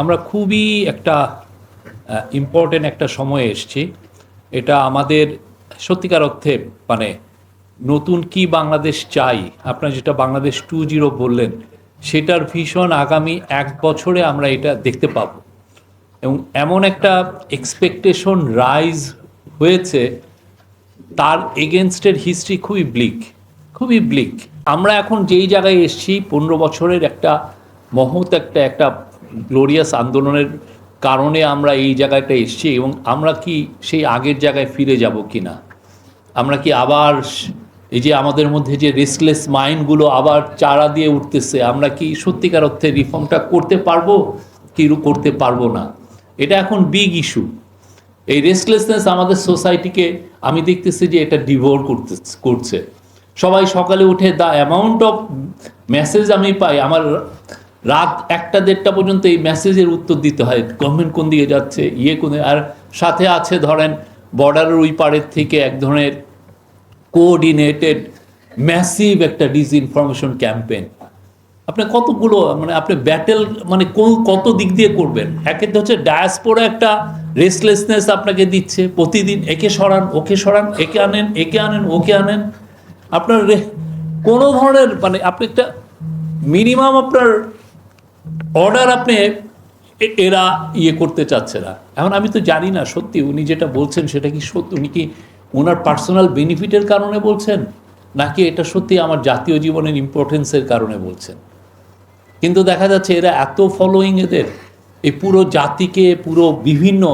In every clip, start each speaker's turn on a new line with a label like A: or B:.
A: আমরা খুবই একটা ইম্পর্টেন্ট একটা সময়ে এসেছি। এটা আমাদের সত্যিকার অর্থে মানে নতুন কি বাংলাদেশ চাই, আপনারা যেটা বাংলাদেশ টু জিরো বললেন, সেটার ভীষণ আগামী এক বছরে আমরা এটা দেখতে পাবো। এবং এমন একটা এক্সপেকটেশন রাইজ হয়েছে, তার এগেনস্টের হিস্ট্রি খুবই ব্লিক খুবই ব্লিক আমরা এখন যেই জায়গায় এসেছি, পনেরো বছরের একটা মহৎ একটা একটা গ্লোরিয়াস আন্দোলনের কারণে আমরা এই জায়গাটা এসেছি এবং আমরা কি সেই আগের জায়গায় ফিরে যাব কি না আমরা কি আবার এই যে আমাদের মধ্যে যে রেস্টলেস মাইন্ডগুলো আবার চারা দিয়ে উঠতেছে, আমরা কি সত্যিকার অর্থে রিফর্মটা করতে পারব কি করতে পারব না? এটা এখন বিগ ইস্যু এই রেস্টলেসনেস আমাদের সোসাইটিকে আমি দেখতেছি যে এটা ডিভোর করতে করছে। সবাই সকালে উঠে দ্য অ্যামাউন্ট অফ মেসেজ আমি পাই, আমার রাত একটা দেড়টা পর্যন্ত এই মেসেজের উত্তর দিতে হয়। গভর্নমেন্ট কোন দিকে যাচ্ছে ইয়ে কোন আর সাথে আছে ধরেন বর্ডারের ওই পাড়ের থেকে এক ধরনের কোঅর্ডিনেটেড ম্যাসিভ একটা ডিসইনফরমেশন ক্যাম্পেইন আপনি কতগুলো মানে আপনি ব্যাটেল মানে কোন, কত দিক দিয়ে করবেন? একের হচ্ছে ডায়াসপোরা একটা রেসলেসনেস আপনাকে দিচ্ছে। প্রতিদিন একে সরান, ওকে সরান, একে আনেন একে আনেন, ওকে আনেন। আপনার কোনো ধরনের মানে আপনি একটা মিনিমাম আপনার অর্ডার আপনি এরা ইয়ে করতে চাচ্ছে না। এখন আমি তো জানি না, সত্যি উনি যেটা বলছেন সেটা কি সত্যি? উনি কি ওনার পার্সোনাল বেনিফিটের কারণে বলছেন? নাকি এটা সত্যি আমার জাতীয় জীবনের ইম্পর্টেন্সের কারণে বলছেন? কিন্তু দেখা যাচ্ছে এরা এত ফলোয়িং এদের, এই পুরো জাতিকে, পুরো বিভিন্ন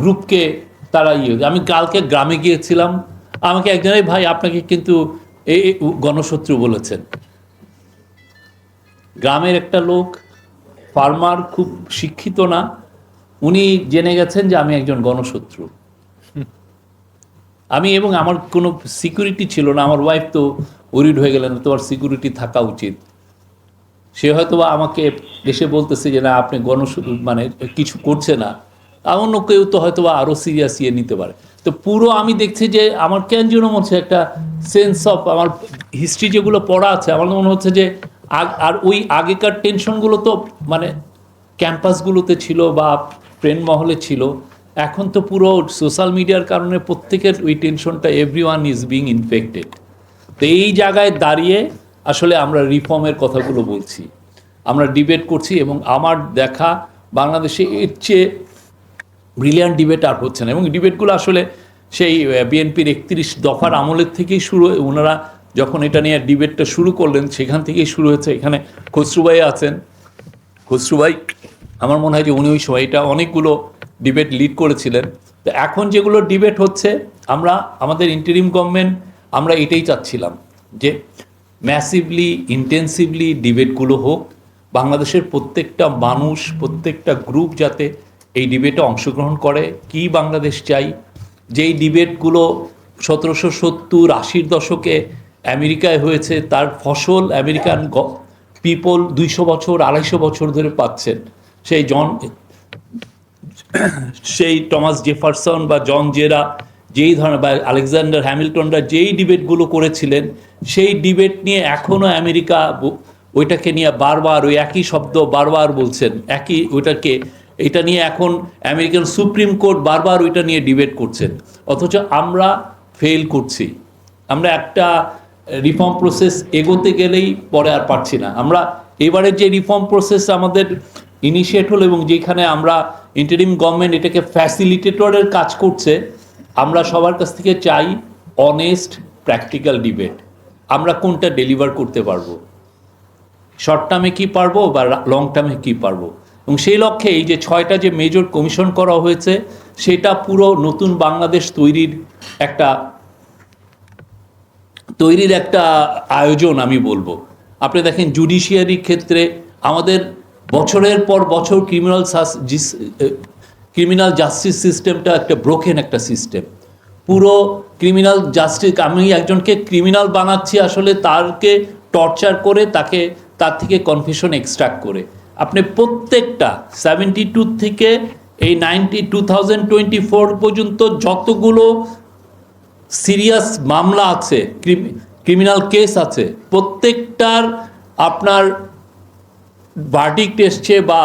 A: গ্রুপকে তারা ইয়ে আমি কালকে গ্রামে গিয়েছিলাম, আমাকে একজনের ভাই, আপনাকে কিন্তু এই গণশত্রু বলেছেন। গ্রামের একটা লোক ফার্মার খুব শিক্ষিত না, উনি জেনে গেছেন যে আমি একজন গণশত্রু। আমি এবং আমার কোনো সিকিউরিটি ছিল না, আমার ওয়াইফ তো ওরিড হয়ে গেলেন, তোমার সিকিউরিটি থাকা উচিত। সে হয়তো আমাকে এসে বলতেছে যে, না, আপনি গণ মানে কিছু করছে না। অন্য কেউ তো হয়তো বা আরও সিরিয়াস ইয়ে নিতে পারে। তো পুরো আমি দেখছি যে আমার কেন যেন মনে হচ্ছে একটা সেন্স অফ আমার হিস্ট্রি যেগুলো পড়া আছে, আমার মনে হচ্ছে যে আর ওই আগেকার টেনশনগুলো তো মানে ক্যাম্পাসগুলোতে ছিল বা ফ্রেন্ড মহলে ছিল, এখন তো পুরো সোশ্যাল মিডিয়ার কারণে প্রত্যেকের ওই টেনশনটা every one is being infected তো এই জায়গায় দাঁড়িয়ে আসলে আমরা রিফর্মের কথাগুলো বলছি। আমরা ডিবেট করছি এবং আমার দেখা বাংলাদেশে এর চেয়ে ব্রিলিয়ান্ট ডিবেট আর হচ্ছে না। এবং ডিবেটগুলো আসলে সেই বিএনপির একত্রিশ দফার আমলের থেকেই শুরু ওনারা যখন এটা নিয়ে ডিবেটটা শুরু করলেন, সেখান থেকেই শুরু হয়েছে। এখানে খসরুভাই আছেন। খসরুভাই আমার মনে হয় যে উনি ওই সময় এটা অনেকগুলো ডিবেট লিড করেছিলেন। তো এখন যেগুলো ডিবেট হচ্ছে, আমরা, আমাদের ইন্টারিম গভর্নমেন্ট, আমরা এটাই চাচ্ছিলাম যে ম্যাসিভলি ইন্টেন্সিভলি ডিবেটগুলো হোক, বাংলাদেশের প্রত্যেকটা মানুষ, প্রত্যেকটা গ্রুপ যাতে এই ডিবেটে অংশগ্রহণ করে। কি বাংলাদেশ চাই? যেই ডিবেটগুলো সতেরোশো সত্তর আশির দশকে আমেরিকায় হয়েছে, তার ফসল আমেরিকান পিপল দুইশো বছর, আড়াইশো বছর ধরে পাচ্ছেন। সেই জন, সেই টমাস জেফারসন বা জন জেরা, যেই ধরনের, বা আলেকজান্ডার হ্যামিল্টনরা যেই ডিবেটগুলো করেছিলেন, সেই ডিবেট নিয়ে এখনও আমেরিকা ওইটাকে নিয়ে বারবার, ওই একই শব্দ বারবার বলছেন। একই ওইটাকে, এটা নিয়ে এখন আমেরিকান সুপ্রিম কোর্ট বারবার ওইটা নিয়ে ডিবেট করছেন। অথচ আমরা ফেল করছি। আমরা একটা রিফর্ম প্রসেস এগোতে গেলেই পরে আর পারছি না। আমরা এবারের যে রিফর্ম প্রসেস আমাদের ইনিশিয়েট হলো এবং যেখানে আমরা ইন্টারিম গভর্নমেন্ট এটাকে ফ্যাসিলিটেটরের কাজ করছে, আমরা সবার কাছ থেকে চাই অনেস্ট প্র্যাকটিক্যাল ডিবেট আমরা কোনটা ডেলিভার করতে পারব? শর্ট টার্মে কী পারব বা লং টার্মে কী পারব? এবং সেই লক্ষ্যে এই যে ছয়টা যে মেজর কমিশন করা হয়েছে, সেটা পুরো নতুন বাংলাদেশ তৈরির একটা তৈরির একটা আয়োজন আমি বলব। আপনি দেখেন জুডিশিয়ারি ক্ষেত্রে আমাদের বছরের পর বছর ক্রিমিনাল ক্রিমিনাল জাস্টিস সিস্টেমটা একটা ব্রোকেন একটা সিস্টেম পুরো ক্রিমিনাল জাস্টিস আমি একজনকে ক্রিমিনাল বানাচ্ছি আসলে তারকে টর্চার করে তাকে, তার থেকে কনফিউশন এক্সট্রাক্ট করে। আপনি প্রত্যেকটা সেভেন্টি টু থেকে এই ninety two thousand twenty four পর্যন্ত যতগুলো সিরিয়াস মামলা আছে ক্রিমিনাল কেস আছে, প্রত্যেকটার আপনার ভার্ডিক্ট এসছে বা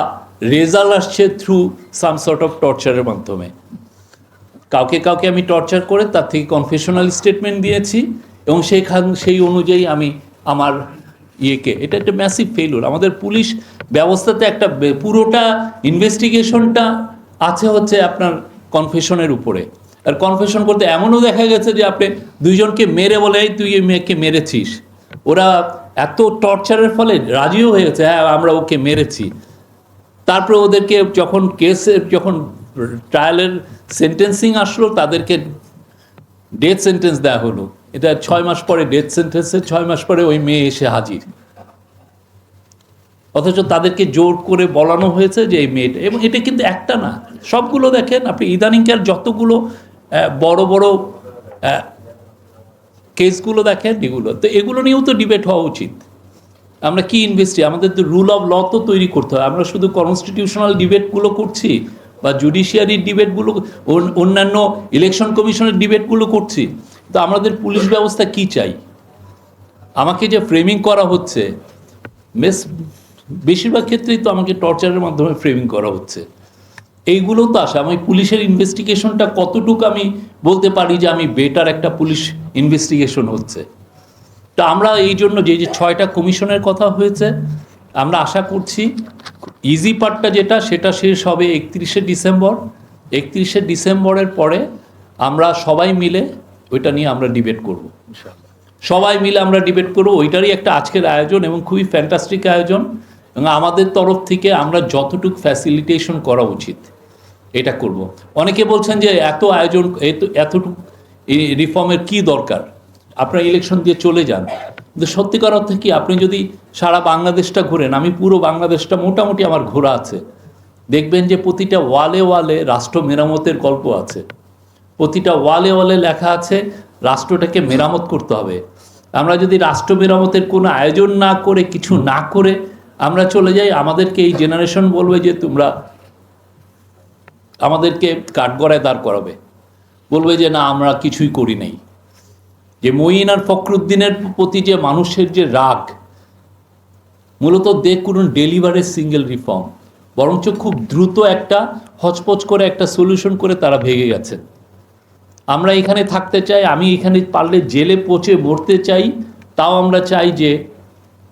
A: রেজাল্ট আসছে থ্রু সাম সর্ট অফ টর্চারের মাধ্যমে। কাউকে কাউকে আমি টর্চার করে তার থেকে কনফেশনাল স্টেটমেন্ট দিয়েছি এবং সেইখান সেই অনুযায়ী আমি আমার ইয়েকে, এটা একটা ম্যাসিভ ফেলুর আমাদের পুলিশ ব্যবস্থাতে একটা পুরোটা ইনভেস্টিগেশনটা আছে হচ্ছে আপনার কনফেশনের উপরে। আর কনফেশন করতে এমনও দেখা গেছে যে আপনি দুইজনকে মেরে বলে, "এই তুই এই মেয়েকে মেরেছিস। ওরা এত টর্চারের ফলে রাজিও হয়ে গেছে হ্যাঁ আমরা ওকে মেরেছি। তারপরে ওদেরকে যখন কেসের যখন ট্রায়ালের সেন্টেন্সিং আসলো, তাদেরকে ডেথ সেন্টেন্স দেওয়া হলো। এটা ছয় মাস পরে ডেথ সেন্টেন্সের ছয় মাস পরে ওই মেয়ে এসে হাজির। অথচ তাদেরকে জোর করে বলানো হয়েছে যে এই মেয়েটা, এবং এটা কিন্তু একটা না। সবগুলো দেখেন আপনি, ইদানিংকার যতগুলো বড় বড় কেসগুলো দেখেন এগুলো। তো এগুলো নিয়েও তো ডিবেট হওয়া উচিত। আমরা কি ইনভেস্টি আমাদের তো রুল অফ ল তো তৈরি করতে হয়। আমরা শুধু কনস্টিটিউশনাল ডিবেটগুলো করছি বা জুডিশিয়ারির ডিবেটগুলো অন- অন্যান্য ইলেকশন কমিশনের ডিবেটগুলো করছি। তো আমাদের পুলিশ ব্যবস্থা কি চাই? আমাকে যে ফ্রেমিং করা হচ্ছে, বেশ বেশিরভাগ ক্ষেত্রেই তো আমাকে টর্চারের মাধ্যমে ফ্রেমিং করা হচ্ছে। এইগুলো তো আসে। আমি পুলিশের ইনভেস্টিগেশনটা কতটুকু আমি বলতে পারি যে আমি বেটার একটা পুলিশ ইনভেস্টিগেশন হচ্ছে। তো আমরা এই জন্য যে যে ছয়টা কমিশনের কথা হয়েছে আমরা আশা করছি ইজি পার্টটা যেটা সেটা শেষ হবে একত্রিশে ডিসেম্বর। একত্রিশে ডিসেম্বরের পরে আমরা সবাই মিলে ওইটা নিয়ে আমরা ডিবেট করব। সবাই মিলে আমরা ডিবেট করব। ওইটারই একটা আজকের আয়োজন এবং খুবই ফ্যান্টাস্টিক আয়োজন। এবং আমাদের তরফ থেকে আমরা যতটুকু ফ্যাসিলিটেশন করা উচিত। এটা করব। অনেকে বলছেন যে এত আয়োজন, এত, এতটুকু রিফর্মের কি দরকার? আপনারা ইলেকশন দিয়ে চলে যান। কিন্তু সত্যিকার অর্থে কি, আপনি যদি সারা বাংলাদেশটা ঘুরেন, আমি পুরো বাংলাদেশটা মোটামুটি আমার ঘোরা আছে। দেখবেন যে প্রতিটা ওয়ালে ওয়ালে রাষ্ট্র মেরামতের গল্প আছে। প্রতিটা ওয়ালে ওয়ালে লেখা আছে, রাষ্ট্রটাকে মেরামত করতে হবে। আমরা যদি রাষ্ট্র মেরামতের কোনো আয়োজন না করে, কিছু না করে আমরা চলে যাই, আমাদেরকে এই জেনারেশন বলবে যে তোমরা আমাদেরকে কাঠগড়ায় দাঁড় করাবে। বলবে যে, না, আমরা কিছুই করি নাই। যে মঈন আর ফখরুদ্দিনের প্রতি যে মানুষের যে রাগ, মূলত দে করুন ডেলিভারের সিঙ্গেল রিফর্ম, বরঞ্চ খুব দ্রুত একটা হচপচ করে একটা সলিউশন করে তারা ভেঙে গেছেন আমরা এখানে থাকতে চাই, আমি এখানে পারলে জেলে পচে মরতে চাই, তাও আমরা চাই যে,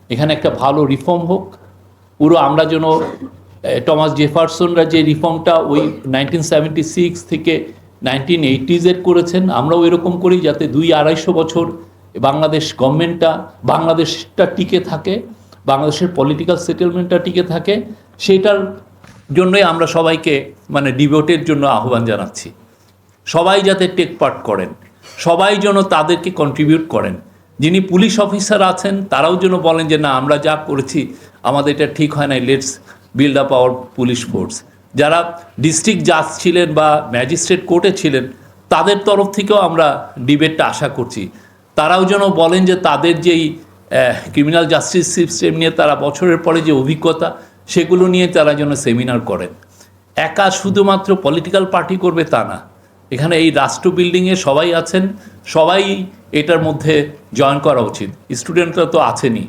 A: এখানে একটা ভালো রিফর্ম হোক, পুরো আমরা যেন টমাস জেফারসনরা যে রিফর্মটা ওই নাইনটিন সেভেন্টি সিক্স থেকে নাইনটিন এইটিজের করেছেন, আমরাও এরকম করি যাতে দুই আড়াইশো বছর বাংলাদেশ গভর্নমেন্টটা, বাংলাদেশটা টিকে থাকে, বাংলাদেশের পলিটিক্যাল সেটেলমেন্টটা টিকে থাকে সেইটার জন্যই আমরা সবাইকে মানে ডিবেটের জন্য আহ্বান জানাচ্ছি। সবাই যাতে টেক পার্ট করেন, সবাই যেন তাদেরকে কন্ট্রিবিউট করেন। যিনি পুলিশ অফিসার আছেন, তারাও যেন বলেন যে, না, আমরা যা করেছি, আমাদের এটা ঠিক হয় নাই let's build up our police force যারা ডিস্ট্রিক্ট জাজ ছিলেন বা ম্যাজিস্ট্রেট কোর্টে ছিলেন, তাদের তরফ থেকেও আমরা ডিবেটটা আশা করছি। তারাও যেন বলেন যে তাদের যেই ক্রিমিনাল জাস্টিস সিস্টেম নিয়ে তারা বছরের পরে যে অভিজ্ঞতা, সেগুলো নিয়ে তারা যেন সেমিনার করেন। একা শুধুমাত্র পলিটিক্যাল পার্টি করবে তা না। এখানে এই রাষ্ট্র বিল্ডিংয়ে সবাই আছেন, সবাই এটার মধ্যে জয়েন করা উচিত। স্টুডেন্টরা তো আছেনই।